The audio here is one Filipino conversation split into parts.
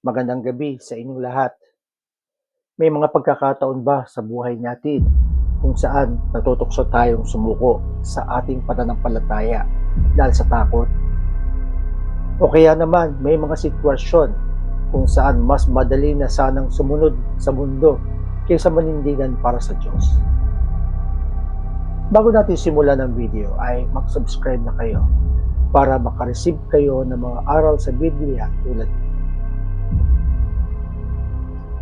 Magandang gabi sa inyong lahat. May mga pagkakataon ba sa buhay natin kung saan natutokso tayong sumuko sa ating pananampalataya dahil sa takot? O kaya naman may mga sitwasyon kung saan mas madali na sanang sumunod sa mundo kaysa manindigan para sa Diyos. Bago natin simulan ang video ay mag-subscribe na kayo para makareceive kayo ng mga aral sa Biblia tulad.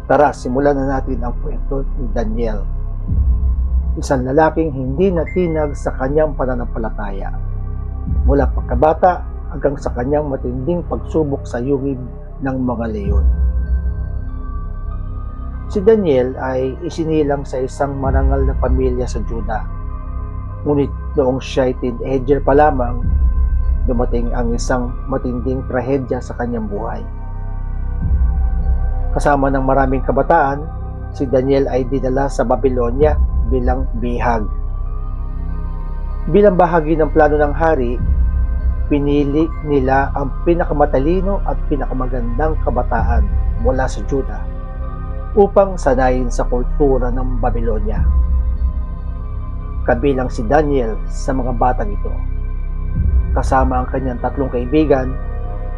Tara, simulan na natin ang kwento ni Daniel. Isang lalaking hindi natinag sa kanyang pananampalataya. Mula pagkabata hanggang sa kanyang matinding pagsubok sa yugib ng mga leyon. Si Daniel ay isinilang sa isang marangal na pamilya sa Juda. Ngunit noong siya ay teenager pa lamang, dumating ang isang matinding trahedya sa kanyang buhay. Kasama ng maraming kabataan, si Daniel ay dinala sa Babylonia bilang bihag. Bilang bahagi ng plano ng hari, pinili nila ang pinakamatalino at pinakamagandang kabataan mula sa Juda upang sanayin sa kultura ng Babylonia. Kabilang si Daniel sa mga batang ito. Kasama ang kanyang tatlong kaibigan,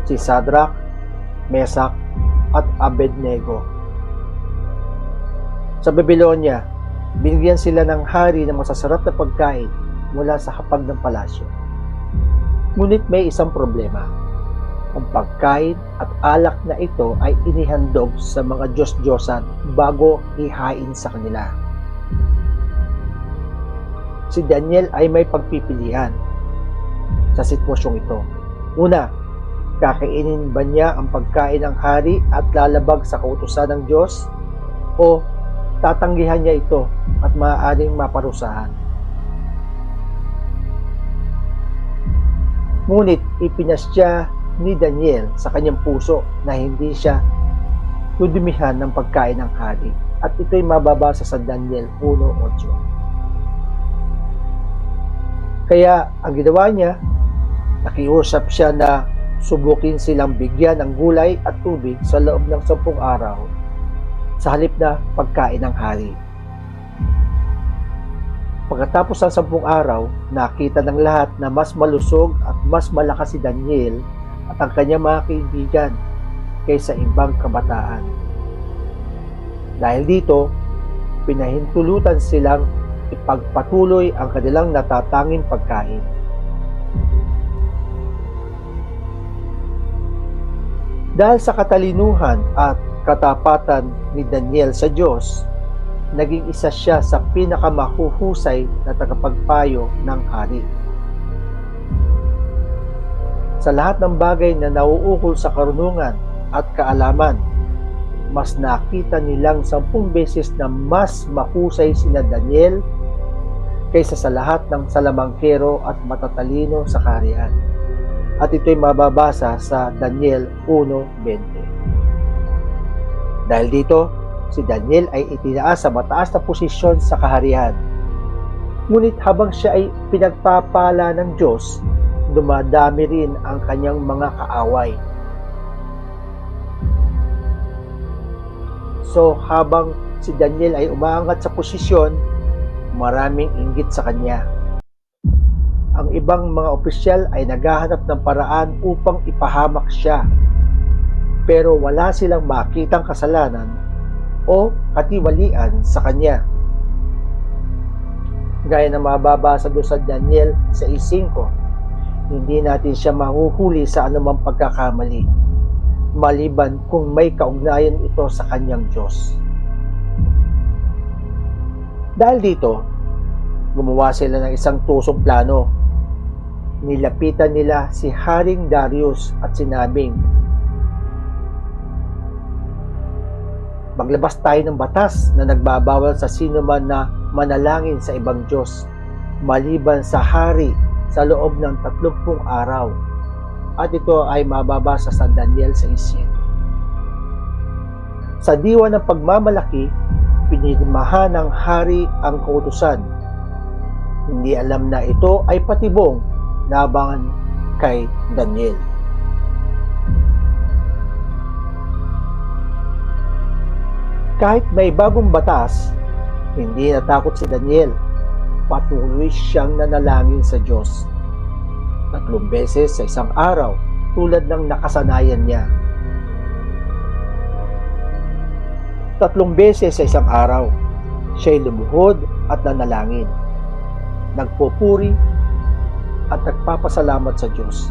si Sadrach, Mesak, at Abednego. Sa Babylonia, binigyan sila ng hari ng masasarap na pagkain mula sa hapag ng palasyo. Ngunit may isang problema. Ang pagkain at alak na ito ay inihandog sa mga Diyos-Diyosan bago ihain sa kanila. Si Daniel ay may pagpipilian sa sitwasyong ito. Una, Kakainin ba niya ang pagkain ng hari at lalabag sa kautusan ng Diyos? O tatanggihan niya ito at maaaring maparusahan? Ngunit ipinasya ni Daniel sa kanyang puso na hindi siya tudumihan ng pagkain ng hari at ito'y mababasa sa Daniel 1.8. Kaya ang ginawa niya, nakiusap siya na subukin silang bigyan ng gulay at tubig sa loob ng sampung araw sa halip na pagkain ng hari. Pagkatapos ng sampung araw, nakita ng lahat na mas malusog at mas malakas si Daniel at ang kanyang mga kaibigan kaysa ibang kabataan. Dahil dito, pinahintulutan silang ipagpatuloy ang kanilang natatanging pagkain. Dahil sa katalinuhan at katapatan ni Daniel sa Diyos, naging isa siya sa pinakamahuhusay na tagapagpayo ng hari. Sa lahat ng bagay na nauukol sa karunungan at kaalaman, mas nakita nilang sampung beses na mas mahusay sina Daniel kaysa sa lahat ng salamangkero at matatalino sa kaharian at ito'y mababasa sa Daniel 1.20. Dahil dito, si Daniel ay itinaas sa mataas na posisyon sa kaharian. Ngunit habang siya ay pinagpapala ng Diyos, dumadami rin ang kanyang mga kaaway. So habang si Daniel ay umaangat sa posisyon, maraming inggit sa kanya ang ibang mga opisyal ay naghahanap ng paraan upang ipahamak siya. Pero wala silang makitang kasalanan o katiwalian sa kanya. Gaya na mababasa doon sa Daniel sa 5, hindi natin siya mahuhuli sa anumang pagkakamali, maliban kung may kaugnayan ito sa kanyang Diyos. Dahil dito, gumawa sila ng isang tusong plano nilapitan nila si Haring Darius at sinabing, Maglabas tayo ng batas na nagbabawal sa sino man na manalangin sa ibang Diyos, maliban sa hari sa loob ng tatlumpung araw. At ito ay mababasa sa Daniel sa isip. Sa diwa ng pagmamalaki, pinirmahan ng hari ang kautusan. Hindi alam na ito ay patibong laban kay Daniel. Kahit may bagong batas, hindi natakot si Daniel. Patuloy siyang nanalangin sa Diyos. Tatlong beses sa isang araw tulad ng nakasanayan niya. Tatlong beses sa isang araw, siya'y lumuhod at nanalangin. Nagpupuri at nagpapasalamat sa Diyos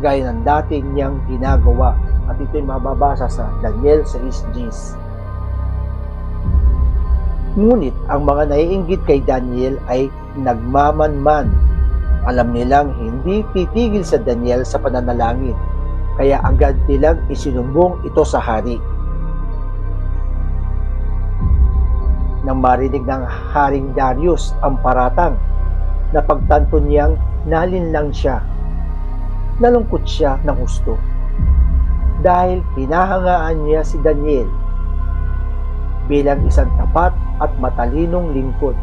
gaya ng dating niyang ginagawa at ito'y mababasa sa Daniel 6.10. Ngunit ang mga naiinggit kay Daniel ay nagmamanman. Alam nilang hindi titigil sa Daniel sa pananalangin, kaya agad nilang isinumbong ito sa hari. Nang marinig ng Haring Darius ang paratang, na pagtanto niyang nalinlang siya. Nalungkot siya ng gusto dahil pinahangaan niya si Daniel bilang isang tapat at matalinong lingkod.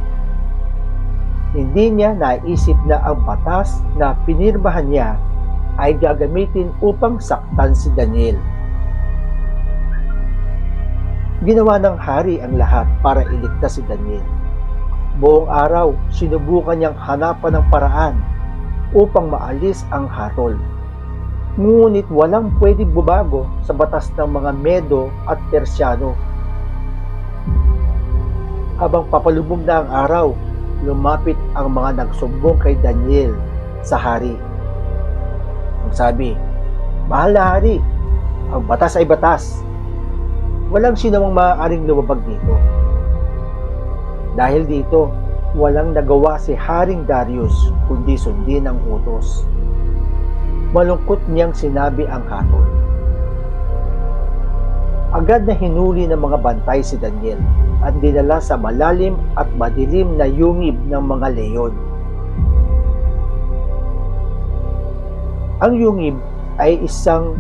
Hindi niya naisip na ang batas na pinirmahan niya ay gagamitin upang saktan si Daniel. Ginawa ng hari ang lahat para iligtas si Daniel. Buong araw, sinubukan niyang hanapan ng paraan upang maalis ang hatol. Ngunit walang pwedeng bubago sa batas ng mga Medo at Persiano. Habang papalubog na ang araw, lumapit ang mga nagsumbong kay Daniel sa hari. Ang sabi, Mahal na hari, ang batas ay batas. Walang sinamang maaaring lumabag dito. Dahil dito, walang nagawa si Haring Darius kundi sundin ang utos. Malungkot niyang sinabi ang hatol. Agad na hinuli ng mga bantay si Daniel at dinala sa malalim at madilim na yungib ng mga leyon. Ang yungib ay isang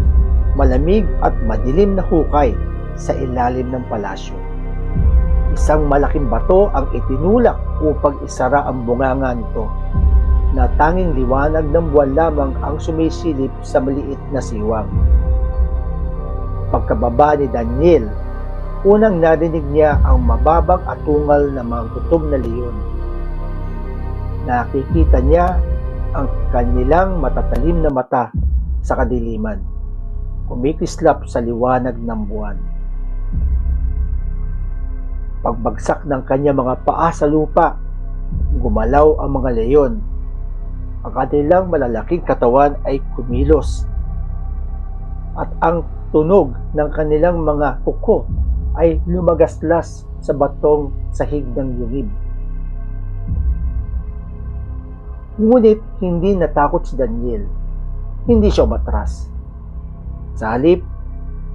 malamig at madilim na hukay sa ilalim ng palasyo. Isang malaking bato ang itinulak upang isara ang bunganga nito na tanging liwanag ng buwan lamang ang sumisilip sa maliit na siwang. Pagkababa ni Daniel, unang narinig niya ang mababang atungal ng mga gutom na leon. Nakikita niya ang kanilang matatalim na mata sa kadiliman, kumikislap sa liwanag ng buwan. Pagbagsak ng kanya mga paa sa lupa, gumalaw ang mga leyon. Ang kanilang malalaking katawan ay kumilos. At ang tunog ng kanilang mga kuko ay lumagaslas sa batong sahig ng yungib. Ngunit hindi natakot si Daniel. Hindi siya matras. Sa halip,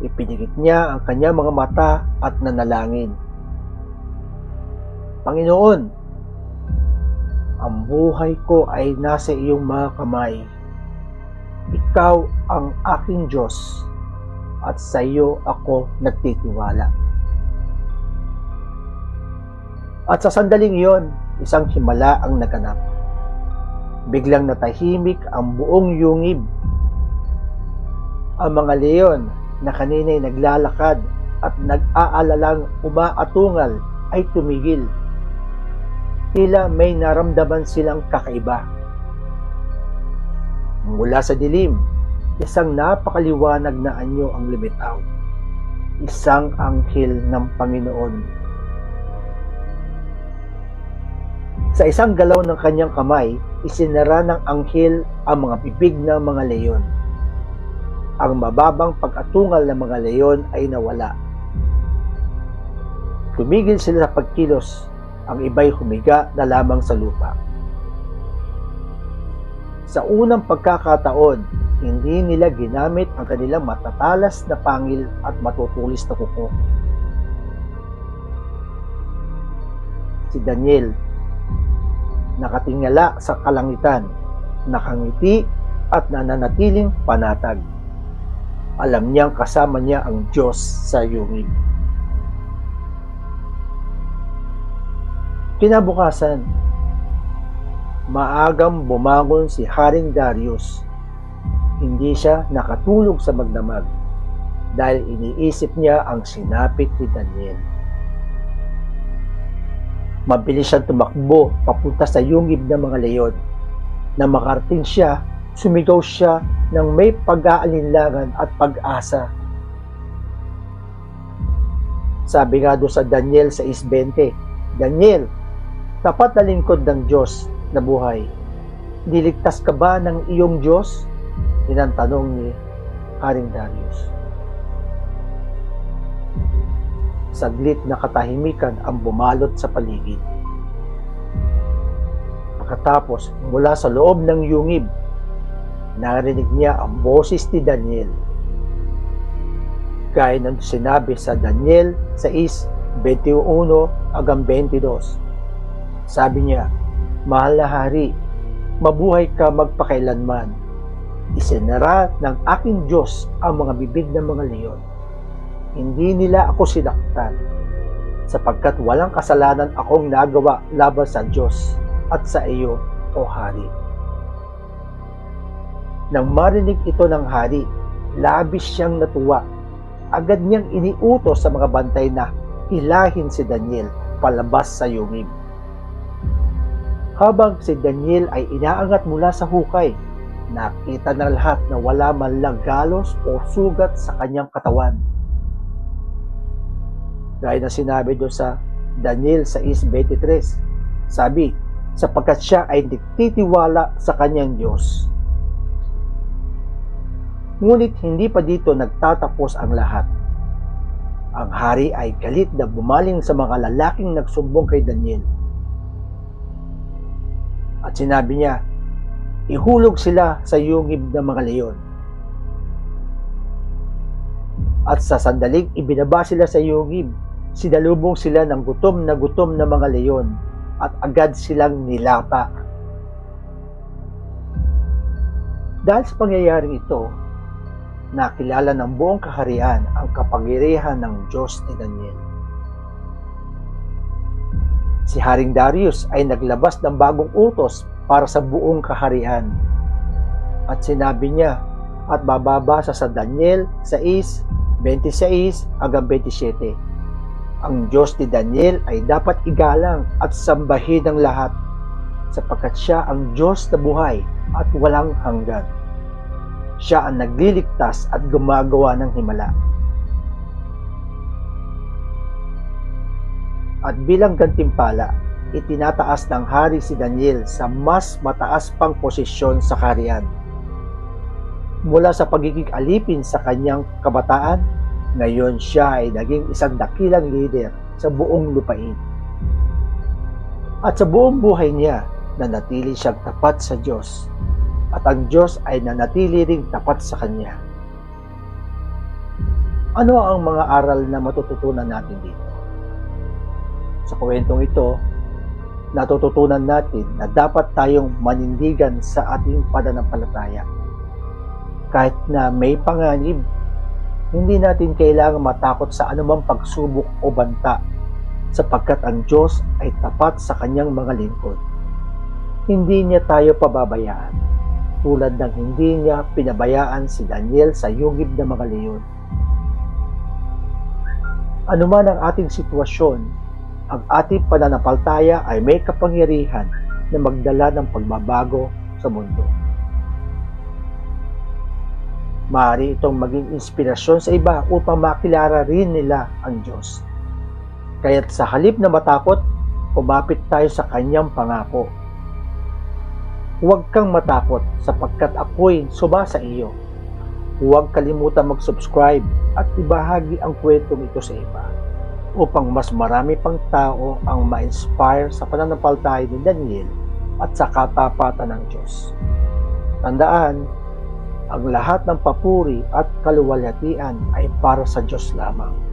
ipinigit niya ang kanyang mga mata at nanalangin. Panginoon, ang buhay ko ay nasa iyong mga kamay. Ikaw ang aking Diyos at sa iyo ako nagtitiwala. At sa sandaling iyon, isang himala ang naganap. Biglang natahimik ang buong yungib. Ang mga leon na kanina'y naglalakad at nag-aalalang umaatungal ay tumigil tila may naramdaman silang kakaiba. Mula sa dilim, isang napakaliwanag na anyo ang lumitaw. Isang anghel ng Panginoon. Sa isang galaw ng kanyang kamay, isinara ng anghel ang mga bibig ng mga leyon. Ang mababang pag-atungal ng mga leyon ay nawala. Tumigil sila sa pagkilos ang iba'y humiga na lamang sa lupa. Sa unang pagkakataon, hindi nila ginamit ang kanilang matatalas na pangil at matutulis na kuko. Si Daniel, nakatingala sa kalangitan, nakangiti at nananatiling panatag. Alam niyang kasama niya ang Diyos sa yungib. Kinabukasan, maagang bumangon si Haring Darius. Hindi siya nakatulog sa magdamag dahil iniisip niya ang sinapit ni Daniel. Mabilis siyang tumakbo papunta sa yungib ng mga leyon. Na makarating siya, sumigaw siya ng may pag-aalinlangan at pag-asa. Sabi nga doon sa Daniel 6.20, Daniel, tapat na lingkod ng Diyos na buhay. Diligtas ka ba ng iyong Diyos? Yan ni Haring Darius. Saglit na katahimikan ang bumalot sa paligid. Pagkatapos, mula sa loob ng yungib, narinig niya ang boses ni Daniel. Gaya ng sinabi sa Daniel 6, 21 hanggang 22. Sabi niya, Mahal na hari, mabuhay ka magpakailanman. Isinara ng aking Diyos ang mga bibig ng mga leyon. Hindi nila ako sinaktan, sapagkat walang kasalanan akong nagawa laban sa Diyos at sa iyo, O Hari. Nang marinig ito ng hari, labis siyang natuwa. Agad niyang iniutos sa mga bantay na ilahin si Daniel palabas sa yungib. Habang si Daniel ay inaangat mula sa hukay, nakita ng lahat na wala man lang galos o sugat sa kanyang katawan. Gaya na sinabi doon sa Daniel 6.23, sabi, sapagkat siya ay nagtitiwala sa kanyang Diyos. Ngunit hindi pa dito nagtatapos ang lahat. Ang hari ay galit na bumaling sa mga lalaking nagsumbong kay Daniel. At sinabi niya, ihulog sila sa yungib ng mga leyon. At sa sandaling ibinaba sila sa yungib, sinalubong sila ng gutom na gutom na mga leyon at agad silang nilapa. Dahil sa pangyayaring ito, nakilala ng buong kaharian ang kapangyarihan ng Diyos ni Daniel. Si Haring Darius ay naglabas ng bagong utos para sa buong kaharian. At sinabi niya, at bababasa sa Daniel 6, 26 hanggang 27. Ang Diyos ni Daniel ay dapat igalang at sambahin ng lahat sapagkat siya ang Diyos na buhay at walang hanggan siya ang nagliligtas at gumagawa ng himala. At bilang gantimpala, itinataas ng hari si Daniel sa mas mataas pang posisyon sa kaharian. Mula sa pagiging alipin sa kanyang kabataan, ngayon siya ay naging isang dakilang leader sa buong lupain. At sa buong buhay niya, nanatili siyang tapat sa Diyos at ang Diyos ay nanatili ring tapat sa Kanya. Ano ang mga aral na matututunan natin dito? Sa kwentong ito, natututunan natin na dapat tayong manindigan sa ating pananampalataya. Kahit na may panganib, hindi natin kailangang matakot sa anumang pagsubok o banta sapagkat ang Diyos ay tapat sa kanyang mga lingkod. Hindi niya tayo pababayaan tulad ng hindi niya pinabayaan si Daniel sa yugib ng mga leyon. Ano man ang ating sitwasyon, ang ating pananampalataya ay may kapangyarihan na magdala ng pagbabago sa mundo. Maaari itong maging inspirasyon sa iba upang makilala rin nila ang Diyos. Kaya't sa halip na matakot, kumapit tayo sa kanyang pangako Huwag kang matakot sapagkat ako'y suba sa iyo. Huwag kalimutan mag-subscribe at ibahagi ang kwentong ito sa iba upang mas marami pang tao ang ma-inspire sa pananampalataya ni Daniel at sa katapatan ng Diyos. Tandaan, ang lahat ng papuri at kaluwalhatian ay para sa Diyos lamang.